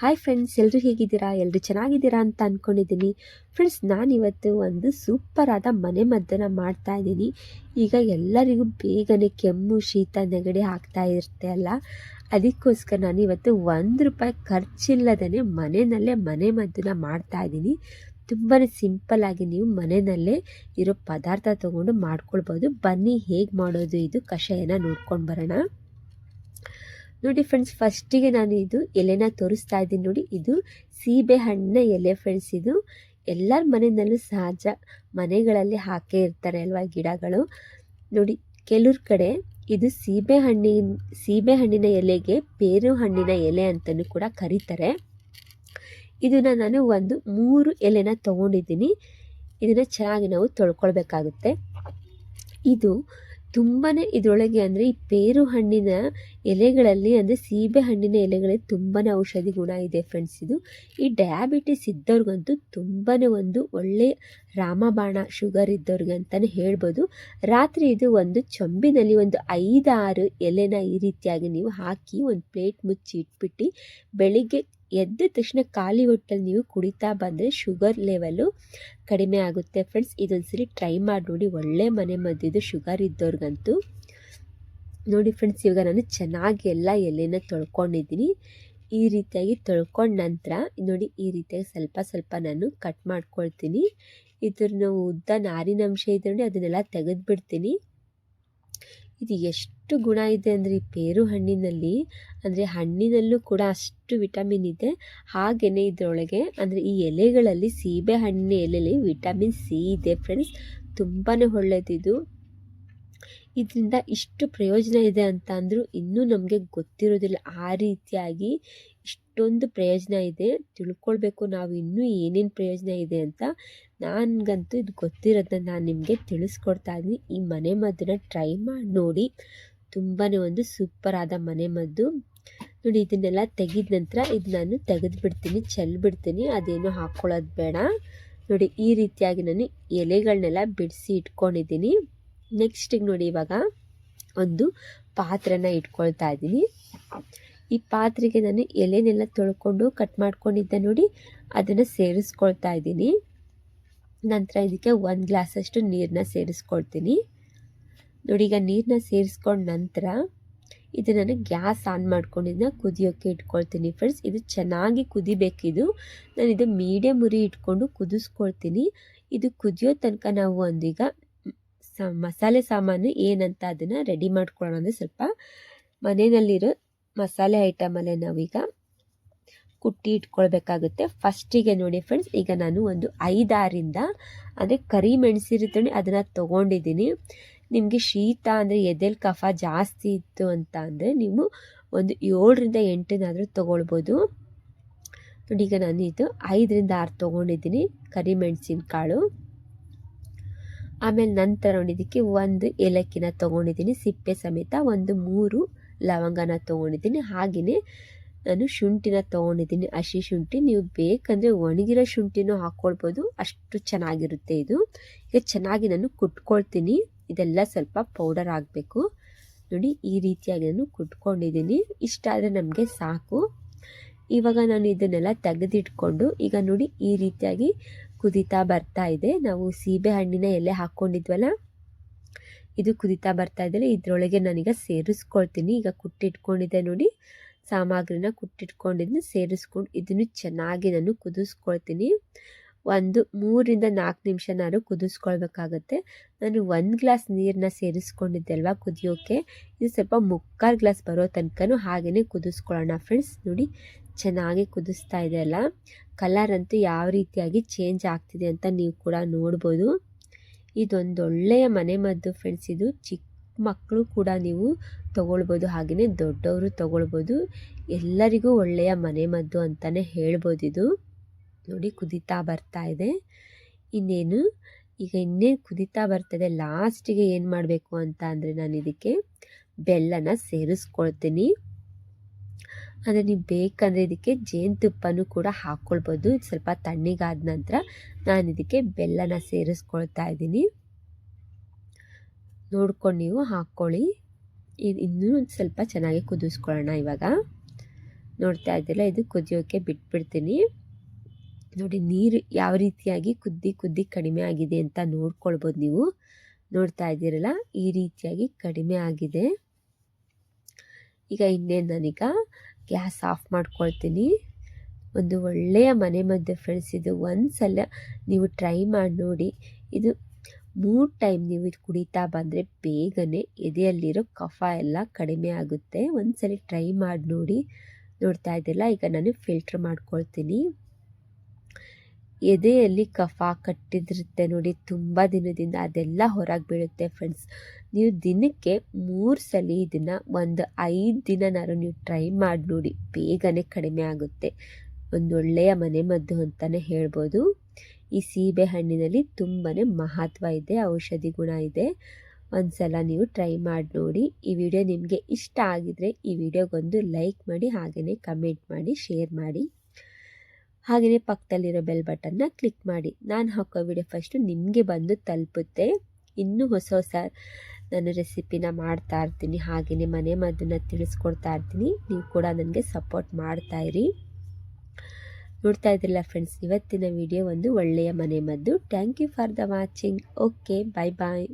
Hi friends ಎಲ್ಲರೂ ಹೇಗಿದ್ದೀರಾ? ಎಲ್ಲರೂ ಚೆನ್ನಾಗಿದ್ದೀರಾ ಅಂತ ಅಂದ್ಕೊಂಡಿದ್ದೀನಿ ಫ್ರೆಂಡ್ಸ್ ನಾನಿವತ್ತು ಒಂದು ಸೂಪರಾದ ಆದ ಮನೆ ಮದ್ದನ್ನು ಮಾಡ್ತಾ ಇದ್ದೀನಿ. ಈಗ ಎಲ್ಲರಿಗೂ ಬೇಗನೆ ಕೆಮ್ಮು, ಶೀತ, ನೆಗಡಿ ಆಗ್ತಾ ಇರುತ್ತೆ ಅಲ್ಲ? ಅದಕ್ಕೋಸ್ಕರ ನಾನು ಇವತ್ತು ಒಂದು ರೂಪಾಯಿ ಖರ್ಚಿಲ್ಲದೇ ಮನೆಯಲ್ಲೇ ಮನೆ ಮದ್ದನ್ನು ಮಾಡ್ತಾ ಇದ್ದೀನಿ. ತುಂಬಾ ಸಿಂಪಲ್ಲಾಗಿ ನೀವು ಮನೆಯಲ್ಲೇ ಇರೋ ಪದಾರ್ಥ ತೊಗೊಂಡು ಮಾಡ್ಕೊಳ್ಬೋದು. ಬನ್ನಿ ಹೇಗೆ ಮಾಡೋದು ಇದು ಕಷಾಯನ ನೋಡ್ಕೊಂಡು ಬರೋಣ. ನೋಡಿ ಫ್ರೆಂಡ್ಸ್ ಫಸ್ಟಿಗೆ ನಾನು ಇದು ಎಲೆನ ತೋರಿಸ್ತಾ ಇದ್ದೀನಿ ನೋಡಿ. ಇದು ಸೀಬೆ ಹಣ್ಣಿನ ಎಲೆ ಫ್ರೆಂಡ್ಸ್ ಇದು ಎಲ್ಲರ ಮನೆಯಲ್ಲೂ ಸಹಜ ಮನೆಗಳಲ್ಲಿ ಹಾಕೇ ಇರ್ತಾರೆ ಅಲ್ವಾ ಗಿಡಗಳು. ನೋಡಿ, ಕೆಲವ್ರ ಕಡೆ ಇದು ಸೀಬೆ ಹಣ್ಣಿನ ಸೀಬೆ ಹಣ್ಣಿನ ಎಲೆಗೆ ಪೇರು ಹಣ್ಣಿನ ಎಲೆ ಅಂತಲೂ ಕೂಡ ಕರೀತಾರೆ. ಇದನ್ನು ನಾನು ಒಂದು ಮೂರು ಎಲೆನ ತೊಗೊಂಡಿದ್ದೀನಿ. ಇದನ್ನು ಚೆನ್ನಾಗಿ ನಾವು ತೊಳ್ಕೊಳ್ಬೇಕಾಗುತ್ತೆ. ಇದು ತುಂಬಾ ಇದರೊಳಗೆ ಅಂದರೆ ಈ ಪೇರು ಹಣ್ಣಿನ ಎಲೆಗಳಲ್ಲಿ ಅಂದರೆ ಸೀಬೆ ಹಣ್ಣಿನ ಎಲೆಗಳಲ್ಲಿ ತುಂಬಾ ಔಷಧಿ ಗುಣ ಇದೆ ಫ್ರೆಂಡ್ಸ್ ಇದು ಈ ಡಯಾಬಿಟಿಸ್ ಇದ್ದವ್ರಿಗಂತೂ ತುಂಬಾ ಒಂದು ಒಳ್ಳೆಯ ರಾಮಬಾಣ ಶುಗರ್ ಇದ್ದವ್ರಿಗೆ ಅಂತಲೇ ಹೇಳ್ಬೋದು. ರಾತ್ರಿ ಇದು ಒಂದು ಚೊಂಬಿನಲ್ಲಿ ಒಂದು ಐದಾರು ಎಲೆನ ಈ ರೀತಿಯಾಗಿ ನೀವು ಹಾಕಿ ಒಂದು ಪ್ಲೇಟ್ ಮುಚ್ಚಿ ಇಟ್ಬಿಟ್ಟು ಬೆಳಿಗ್ಗೆ ಎದ್ದ ತಕ್ಷಣ ಖಾಲಿ ಹೊಟ್ಟಲ್ಲಿ ನೀವು ಕುಡಿತಾ ಬಂದರೆ ಶುಗರ್ ಲೆವೆಲ್ಲು ಕಡಿಮೆ ಆಗುತ್ತೆ ಫ್ರೆಂಡ್ಸ್ ಇದೊಂದ್ಸರಿ ಟ್ರೈ ಮಾಡಿ ನೋಡಿ. ಒಳ್ಳೆ ಮನೆ ಮದ್ದಿದ್ದು ಶುಗರ್ ಇದ್ದವ್ರಿಗಂತೂ. ನೋಡಿ ಫ್ರೆಂಡ್ಸ್ ಇವಾಗ ನಾನು ಚೆನ್ನಾಗಿ ಎಲ್ಲ ಎಲೆನ ತೊಳ್ಕೊಂಡಿದ್ದೀನಿ. ಈ ರೀತಿಯಾಗಿ ತೊಳ್ಕೊಂಡ ನಂತರ ನೋಡಿ ಈ ರೀತಿಯಾಗಿ ಸ್ವಲ್ಪ ಸ್ವಲ್ಪ ನಾನು ಕಟ್ ಮಾಡ್ಕೊಳ್ತೀನಿ. ಇದ್ರ ಉದ್ದ ನಾರಿನಂಶ ಇದೆ ನೋಡಿ, ಅದನ್ನೆಲ್ಲ ತೆಗೆದುಬಿಡ್ತೀನಿ. ಇದು ಎಷ್ಟು ಗುಣ ಇದೆ ಅಂದರೆ ಈ ಪೇರು ಹಣ್ಣಿನಲ್ಲಿ, ಅಂದರೆ ಹಣ್ಣಿನಲ್ಲೂ ಕೂಡ ಅಷ್ಟು ವಿಟಮಿನ್ ಇದೆ. ಹಾಗೆಯೇ ಇದರೊಳಗೆ ಅಂದರೆ ಈ ಎಲೆಗಳಲ್ಲಿ ಸೀಬೆ ಹಣ್ಣಿನ ಎಲೆಯಲ್ಲಿ ವಿಟಮಿನ್ ಸಿ ಇದೆ ಫ್ರೆಂಡ್ಸ್ ತುಂಬಾ ಒಳ್ಳೆಯದಿದು ಇದರಿಂದ ಇಷ್ಟು ಪ್ರಯೋಜನ ಇದೆ ಅಂತ ಅಂದರೂ ಇನ್ನೂ ನಮಗೆ ಗೊತ್ತಿರೋದಿಲ್ಲ. ಆ ರೀತಿಯಾಗಿ ಇಷ್ಟೊಂದು ಪ್ರಯೋಜನ ಇದೆ. ತಿಳ್ಕೊಳ್ಬೇಕು ನಾವು ಇನ್ನೂ ಏನೇನು ಪ್ರಯೋಜನ ಇದೆ ಅಂತ. ನನಗಂತೂ ಇದು ಗೊತ್ತಿರೋದನ್ನ ನಾನು ನಿಮಗೆ ತಿಳಿಸ್ಕೊಡ್ತಾ ಇದ್ದೀನಿ. ಈ ಮನೆ ಮದ್ದನ್ನ ಟ್ರೈ ಮಾಡಿ ನೋಡಿ. ತುಂಬಾ ಒಂದು ಸೂಪರ್ ಆದ ಮನೆ ಮದ್ದು. ನೋಡಿ, ಇದನ್ನೆಲ್ಲ ತೆಗೆದ ನಂತರ ಇದು ನಾನು ತೆಗೆದು ಬಿಡ್ತೀನಿ ಚೆಲ್ಬಿಡ್ತೀನಿ ಅದೇನು ಹಾಕ್ಕೊಳ್ಳೋದು ಬೇಡ. ನೋಡಿ, ಈ ರೀತಿಯಾಗಿ ನಾನು ಎಲೆಗಳನ್ನೆಲ್ಲ ಬಿಡಿಸಿ ಇಟ್ಕೊಂಡಿದ್ದೀನಿ. ನೆಕ್ಸ್ಟಿಗೆ ನೋಡಿ ಇವಾಗ ಒಂದು ಪಾತ್ರೆನ ಇಟ್ಕೊಳ್ತಾ ಇದ್ದೀನಿ. ಈ ಪಾತ್ರೆಗೆ ನಾನು ಎಲೆನೆಲ್ಲ ತೊಳ್ಕೊಂಡು ಕಟ್ ಮಾಡ್ಕೊಂಡಿದ್ದೆ ನೋಡಿ, ಅದನ್ನು ಸೇರಿಸ್ಕೊಳ್ತಾ ಇದ್ದೀನಿ. ನಂತರ ಇದಕ್ಕೆ ಒಂದು ಗ್ಲಾಸಷ್ಟು ನೀರನ್ನ ಸೇರಿಸ್ಕೊಳ್ತೀನಿ. ನೋಡಿ, ಈಗ ನೀರನ್ನ ಸೇರಿಸ್ಕೊಂಡ ನಂತರ ಇದು ನಾನು ಗ್ಯಾಸ್ ಆನ್ ಮಾಡ್ಕೊಂಡಿದ್ದನ್ನ ಕುದಿಯೋಕ್ಕೆ ಇಟ್ಕೊಳ್ತೀನಿ ಫ್ರೆಂಡ್ಸ್ ಇದು ಚೆನ್ನಾಗಿ ಕುದಿಬೇಕಿದು ನಾನು ಇದು ಮೀಡಿಯಮ್ ಉರಿ ಇಟ್ಕೊಂಡು ಕುದಿಸ್ಕೊಳ್ತೀನಿ. ಇದು ಕುದಿಯೋ ತನಕ ನಾವು ಒಂದೀಗ ಮಸಾಲೆ ಸಾಮಾನು ಏನಂತ ಅದನ್ನು ರೆಡಿ ಮಾಡ್ಕೊಳ್ಳೋಣ ಅಂದರೆ ಸ್ವಲ್ಪ ಮನೆಯಲ್ಲಿರೋ ಮಸಾಲೆ ಐಟಮಲ್ಲೇ ನಾವೀಗ ಕುಟ್ಟಿ ಇಟ್ಕೊಳ್ಬೇಕಾಗುತ್ತೆ. ಫಸ್ಟಿಗೆ ನೋಡಿ ಫ್ರೆಂಡ್ಸ್ ಈಗ ನಾನು ಒಂದು ಐದಾರಿಂದ, ಅಂದರೆ ಕರಿ ಮೆಣಸಿರುತ್ತೆ ಅದನ್ನು ತೊಗೊಂಡಿದ್ದೀನಿ. ನಿಮಗೆ ಶೀತ ಅಂದರೆ ಎದೆಲ್ ಕಫ ಜಾಸ್ತಿ ಇತ್ತು ಅಂತ ಅಂದರೆ ನೀವು ಒಂದು ಏಳರಿಂದ ಎಂಟನಾದರೂ ತೊಗೊಳ್ಬೋದು. ನೋಡಿ, ಈಗ ನಾನು ಇದು ಐದರಿಂದ ಆರು ತೊಗೊಂಡಿದ್ದೀನಿ ಕರಿಮೆಣಸಿನ ಕಾಳು ಆಮೇಲೆ ನಂತರ ನೋಡಿದ್ದಕ್ಕೆ ಒಂದು ಏಲಕ್ಕಿನ ತೊಗೊಂಡಿದ್ದೀನಿ, ಸಿಪ್ಪೆ ಸಮೇತ ಒಂದು ಮೂರು ಲವಂಗನ ತೊಗೊಂಡಿದ್ದೀನಿ. ಹಾಗೆಯೇ ನಾನು ಶುಂಠಿನ ತೊಗೊಂಡಿದ್ದೀನಿ. ಹಸಿ ಶುಂಠಿ, ನೀವು ಬೇಕಂದರೆ ಒಣಗಿರೋ ಶುಂಠಿನೂ ಹಾಕ್ಕೊಳ್ಬೋದು ಅಷ್ಟು ಚೆನ್ನಾಗಿರುತ್ತೆ ಇದು. ಈಗ ಚೆನ್ನಾಗಿ ನಾನು ಕುಟ್ಕೊಳ್ತೀನಿ. ಇದೆಲ್ಲ ಸ್ವಲ್ಪ ಪೌಡರ್ ಆಗಬೇಕು. ನೋಡಿ, ಈ ರೀತಿಯಾಗಿ ನಾನು ಕುಟ್ಕೊಂಡಿದ್ದೀನಿ. ಇಷ್ಟಾದರೆ ನಮಗೆ ಸಾಕು. ಇವಾಗ ನಾನು ಇದನ್ನೆಲ್ಲ ತೆಗೆದಿಟ್ಕೊಂಡು ಈಗ ನೋಡಿ ಈ ರೀತಿಯಾಗಿ ಕುದಿತಾ ಬರ್ತಾ ಇದೆ. ನಾವು ಸೀಬೆ ಹಣ್ಣಿನ ಎಲೆ ಹಾಕ್ಕೊಂಡಿದ್ವಲ್ಲ ಇದು ಕುದಿತಾ ಬರ್ತಾ ಇದೆ ಇದರೊಳಗೆ ನಾನೀಗ ಸೇರಿಸ್ಕೊಳ್ತೀನಿ. ಈಗ ಕುಟ್ಟಿಟ್ಕೊಂಡಿದ್ದೆ ನೋಡಿ, ಸಾಮಗ್ರಿನ ಕುಟ್ಟಿಟ್ಕೊಂಡಿದ್ದನ್ನು ಸೇರಿಸ್ಕೊಂಡು ಇದನ್ನು ಚೆನ್ನಾಗಿ ನಾನು ಕುದಿಸ್ಕೊಳ್ತೀನಿ. ಒಂದು ಮೂರಿಂದ ನಾಲ್ಕು ನಿಮಿಷನಾದ್ರು ಕುದಿಸ್ಕೊಳ್ಬೇಕಾಗತ್ತೆ. ನಾನು ಒಂದು ಗ್ಲಾಸ್ ನೀರನ್ನ ಸೇರಿಸ್ಕೊಂಡಿದ್ದೆ ಅಲ್ವಾ ಕುದಿಯೋಕ್ಕೆ ಇದು ಸ್ವಲ್ಪ ಮುಕ್ಕಾಲು ಗ್ಲಾಸ್ ಬರೋ ತನಕನೂ ಹಾಗೆಯೇ ಕುದಿಸ್ಕೊಳ್ಳೋಣ ಫ್ರೆಂಡ್ಸ್. ನೋಡಿ ಚೆನ್ನಾಗಿ ಕುದಿಸ್ತಾ ಇದೆ ಅಲ್ಲ ಕಲರ್ ಅಂತೂ ಯಾವ ರೀತಿಯಾಗಿ ಚೇಂಜ್ ಆಗ್ತಿದೆ ಅಂತ ನೀವು ಕೂಡ ನೋಡ್ಬೋದು. ಇದೊಂದು ಒಳ್ಳೆಯ ಮನೆ ಮದ್ದು ಫ್ರೆಂಡ್ಸ್ ಇದು ಚಿಕ್ಕ ಮಕ್ಕಳು ಕೂಡ ನೀವು ತಗೊಳ್ಬೋದು ಹಾಗೆಯೇ ದೊಡ್ಡವರು ತಗೊಳ್ಬೋದು. ಎಲ್ಲರಿಗೂ ಒಳ್ಳೆಯ ಮನೆ ಮದ್ದು ಅಂತಲೇ ಹೇಳ್ಬೋದು ಇದು. ನೋಡಿ, ಕುದೀತಾ ಬರ್ತಾ ಇದೆ. ಇನ್ನೇನು? ಈಗ ಇನ್ನೇನು ಕುದೀತಾ ಬರ್ತದೆ. ಲಾಸ್ಟಿಗೆ ಏನು ಮಾಡಬೇಕು ಅಂತ ಅಂದರೆ ನಾನು ಇದಕ್ಕೆ ಬೆಲ್ಲನ ಸೇರಿಸ್ಕೊಳ್ತೀನಿ. ಅಂದರೆ ನೀವು ಬೇಕಂದರೆ ಇದಕ್ಕೆ ಜೇನುತುಪ್ಪನೂ ಕೂಡ ಹಾಕ್ಕೊಳ್ಬೋದು ಸ್ವಲ್ಪ ತಣ್ಣಗಾದ ನಂತರ ನಾನು ಇದಕ್ಕೆ ಬೆಲ್ಲನ ಸೇರಿಸ್ಕೊಳ್ತಾ ಇದ್ದೀನಿ. ನೋಡ್ಕೊಂಡು ನೀವು ಹಾಕ್ಕೊಳ್ಳಿ ಇದು ಇನ್ನೂ ಸ್ವಲ್ಪ ಚೆನ್ನಾಗಿ ಕುದಿಸ್ಕೊಳ್ಳೋಣ ಇವಾಗ. ನೋಡ್ತಾ ಇದ್ದಿಲ್ಲ ಇದು ಕುದಿಯೋಕ್ಕೆ ಬಿಟ್ಬಿಡ್ತೀನಿ. ನೋಡಿ, ನೀರು ಯಾವ ರೀತಿಯಾಗಿ ಕುದ್ದಿ ಕುದ್ದಿ ಕಡಿಮೆ ಆಗಿದೆ ಅಂತ ನೋಡ್ಕೊಳ್ಬೋದು ನೀವು. ನೋಡ್ತಾ ಇದ್ದೀರಲ್ಲ, ಈ ರೀತಿಯಾಗಿ ಕಡಿಮೆ ಆಗಿದೆ. ಈಗ ಇನ್ನೇನು ನಾನೀಗ ಗ್ಯಾಸ್ ಆಫ್ ಮಾಡ್ಕೊಳ್ತೀನಿ. ಒಂದು ಒಳ್ಳೆಯ ಮನೆ ಮದ್ದು ಫ್ರೆಂಡ್ಸ್ ಇದು ಒಂದು ಸಲ ನೀವು ಟ್ರೈ ಮಾಡಿ ನೋಡಿ. ಇದು ಮೂರು ಟೈಮ್ ನೀವು ಇದು ಕುಡಿತಾ ಬಂದರೆ ಬೇಗನೆ ಎದೆಯಲ್ಲಿರೋ ಕಫ ಎಲ್ಲ ಕಡಿಮೆ ಆಗುತ್ತೆ. ಒಂದು ಸಲ ಟ್ರೈ ಮಾಡಿ ನೋಡಿ. ನೋಡ್ತಾ ಇದ್ದಿಲ್ಲ, ಈಗ ನಾನು ಫಿಲ್ಟ್ರ್ ಮಾಡ್ಕೊಳ್ತೀನಿ. ಎದೆಯಲ್ಲಿ ಕಫ ಕಟ್ಟಿದಿರುತ್ತೆ ನೋಡಿ, ತುಂಬ ದಿನದಿಂದ ಅದೆಲ್ಲ ಹೊರಗೆ ಬೀಳುತ್ತೆ ಫ್ರೆಂಡ್ಸ್ ನೀವು ದಿನಕ್ಕೆ ಮೂರು ಸಲ ಇದನ್ನು ಒಂದು ಐದು ದಿನನಾರು ನೀವು ಟ್ರೈ ಮಾಡಿ ನೋಡಿ, ಬೇಗನೆ ಕಡಿಮೆ ಆಗುತ್ತೆ. ಒಂದೊಳ್ಳೆಯ ಮನೆಮದ್ದು ಅಂತಲೇ ಹೇಳ್ಬೋದು. ಈ ಸೀಬೆ ಹಣ್ಣಿನಲ್ಲಿ ತುಂಬಾ ಮಹತ್ವ ಇದೆ, ಔಷಧಿ ಗುಣ ಇದೆ. ಒಂದು ಸಲ ನೀವು ಟ್ರೈ ಮಾಡಿ ನೋಡಿ. ಈ ವಿಡಿಯೋ ನಿಮಗೆ ಇಷ್ಟ ಆಗಿದರೆ ಈ ವಿಡಿಯೋಗೊಂದು ಲೈಕ್ ಮಾಡಿ ಹಾಗೆಯೇ ಕಮೆಂಟ್ ಮಾಡಿ ಶೇರ್ ಮಾಡಿ. ಹಾಗೆಯೇ ಪಕ್ಕದಲ್ಲಿರೋ ಬೆಲ್ ಬಟನ್ನ ಕ್ಲಿಕ್ ಮಾಡಿ. ನಾನು ಹಾಕೋ ವಿಡಿಯೋ ಫಸ್ಟು ನಿಮಗೆ ಬಂದು ತಲುಪುತ್ತೆ. ಇನ್ನೂ ಹೊಸ ಹೊಸ ನಾನು ರೆಸಿಪಿನ ಮಾಡ್ತಾ ಇರ್ತೀನಿ. ಹಾಗೆಯೇ ಮನೆ ಮದ್ದನ್ನ ತಿಳಿಸ್ಕೊಡ್ತಾ ಇರ್ತೀನಿ. ನೀವು ಕೂಡ ನನಗೆ ಸಪೋರ್ಟ್ ಮಾಡ್ತಾ ಇರಿ. ನೋಡ್ತಾ ಇದ್ದಿಲ್ಲ ಫ್ರೆಂಡ್ಸ್ ಇವತ್ತಿನ ವಿಡಿಯೋ ಒಂದು ಒಳ್ಳೆಯ ಮನೆ ಮದ್ದು. Thank you for the watching okay bye bye